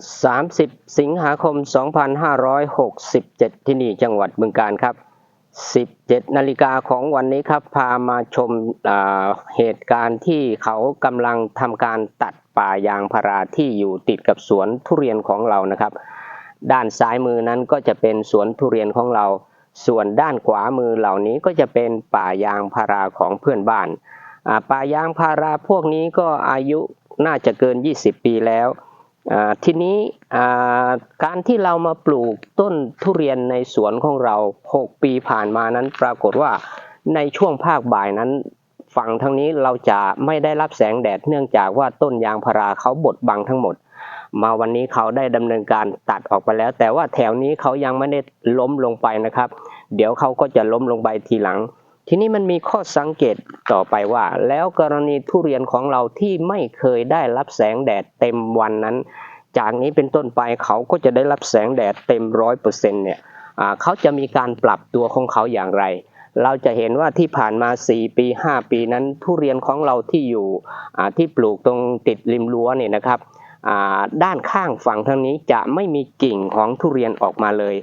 30 สิงหาคม 2567 ที่นี่จังหวัดบึงการครับ 17 นาฬิกาของวันนี้ครับ พามาชมเหตุการณ์ที่เขากำลังทำการตัดป่ายางพาราที่อยู่ติดกับสวนทุเรียนของเรานะครับ ด้านซ้ายมือนั้นก็จะเป็นสวนทุเรียนของเรา ส่วนด้านขวามือเหล่านี้ก็จะเป็นป่ายางพาราของเพื่อนบ้านป่ายางพาราพวกนี้ก็อายุน่าจะเกิน 20 ปีแล้ว ทีนี้การที่เรามาปลูกต้นทุเรียนในสวนของเรา 6 ปีผ่านมานั้นปรากฏว่าในช่วงภาคบ่ายนั้น ฝั่งทางนี้เราจะไม่ได้รับแสงแดดเนื่องจากว่าต้นยางพาราเขาบดบังทั้งหมด มาวันนี้เขาได้ดำเนินการตัดออกไปแล้ว แต่ว่าแถวนี้เขายังไม่ได้ล้มลงไปนะครับ เดี๋ยวเขาก็จะล้มลงไปทีหลัง ทีนี้มันมีข้อสังเกตต่อไปว่า แล้วกรณีทุเรียนของเราที่ไม่เคยได้รับแสงแดดเต็มวันนั้น จากนี้เป็นต้นไปเขาก็จะได้รับแสงแดดเต็มร้อยเปอร์เซ็นต์เนี่ยเขาจะมีการปรับตัวของเขาอย่างไร เราจะเห็นว่าที่ผ่านมา 4 ปี 5 ปีนั้น ทุเรียนของเราที่อยู่ที่ปลูกตรงติดริมรั้วเนี่ยนะครับด้านข้างฝั่งทางนี้จะไม่มีกิ่งของทุเรียนออกมาเลย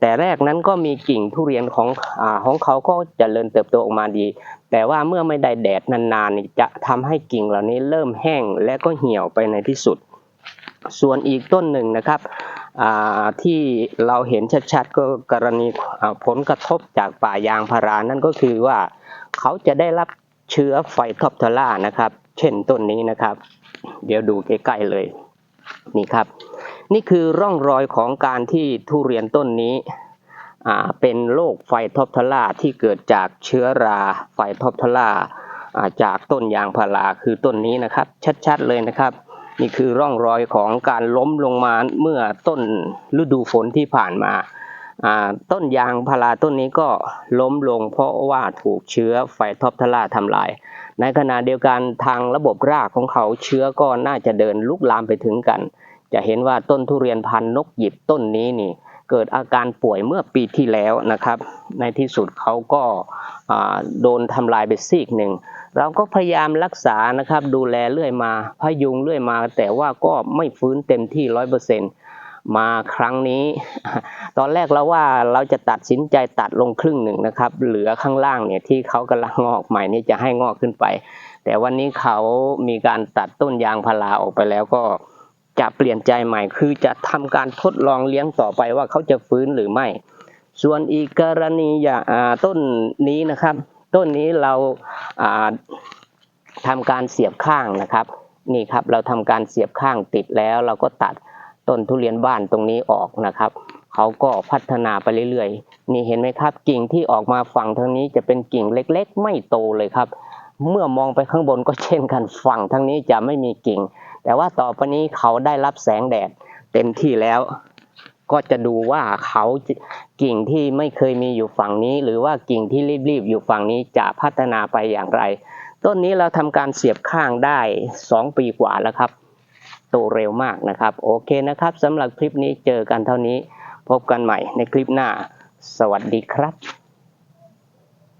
แต่แรกนั้นก็มีกิ่งทุเรียนของอาของเขาก็เจริญเติบโตออกมาดี แต่ว่าเมื่อไม่ได้แดดนานๆนี่จะทำให้กิ่งเหล่านี้เริ่มแห้งและก็เหี่ยวไปในที่สุด ส่วนอีกต้นหนึ่งนะครับที่เราเห็นชัดๆก็กรณีผลกระทบจากป่ายางพารานั่นก็คือว่าเขาจะได้รับเชื้อไฟทอปทล่านะครับ เช่นต้นนี้นะครับ เดี๋ยวดูใกล้ๆเลยนี่ครับ นี่คือร่องรอยของการที่ทุเรียนต้นนี้เป็นโรคไฟทอปทล่าที่เกิดจากเชื้อราไฟทอปทลาอ่าจากต้นยางพาราคือต้นนี้นะครับ ชัดๆเลยนะครับ นี่คือร่องรอยของการล้มลงมาเมื่อต้นฤดูฝนที่ผ่านมาต้นยางพาราต้นนี้ก็ล้มลงเพราะว่าถูกเชื้อไฟทอปทล่าทำลาย ในขณะเดียวกันทางระบบรากของเขาเชื้อก็น่าจะเดินลุกลามไปถึงกัน จะเห็นว่าต้นทุเรียนพันธุ์นกหยิบต้นนี้นี่เกิดอาการป่วยเมื่อปีที่แล้วนะครับ ในที่สุดเขาก็โดนทำลายไปซีกหนึ่ง เราก็พยายามรักษานะครับ ดูแลเรื่อยมาพยุงเรื่อยมา แต่ว่าก็ไม่ฟื้นเต็มที่ร้อยเปอร์เซ็นต์มาครั้งนี้ ตอนแรกเราว่าเราจะตัดสินใจตัดลงครึ่งหนึ่งนะครับ เหลือข้างล่างเนี่ยที่เขากำลังงอกใหม่นี่จะให้งอกขึ้นไป แต่วันนี้เขามีการตัดต้นยางพาราออกไปแล้วก็ จะเปลี่ยนใจใหม่ คือจะทำการทดลองเลี้ยงต่อไปว่าเขาจะฟื้นหรือไม่ ส่วนอีกกรณีอย่างต้นนี้นะครับ ต้นนี้เราอ่าทำการเสียบข้างนะครับนี่ครับเราทำการเสียบข้างติดแล้ว เราก็ตัดต้นทุเรียนบ้านตรงนี้ออกนะครับเขาก็พัฒนาไปเรื่อยๆ นี่เห็นไหมครับ กิ่งที่ออกมาฝั่งทางนี้จะเป็นกิ่งเล็ก ๆ ไม่โตเลยครับ เมื่อมองไปข้างบนก็เช่นกันฝั่งทางนี้จะไม่มีกิ่ง แต่ว่าต่อไปนี้เขาได้รับแสงแดดเต็มที่แล้ว ก็จะดูว่าเขากิ่งที่ไม่เคยมีอยู่ฝั่งนี้ หรือว่ากิ่งที่รีบๆอยู่ฝั่งนี้จะพัฒนาไปอย่างไร ต้นนี้เราทำการเสียบข้างได้ 2 ปีกว่าแล้วครับโตเร็วมากนะครับ โอเคนะครับสำหรับคลิปนี้เจอกันเท่านี้ พบกันใหม่ในคลิปหน้า สวัสดีครับ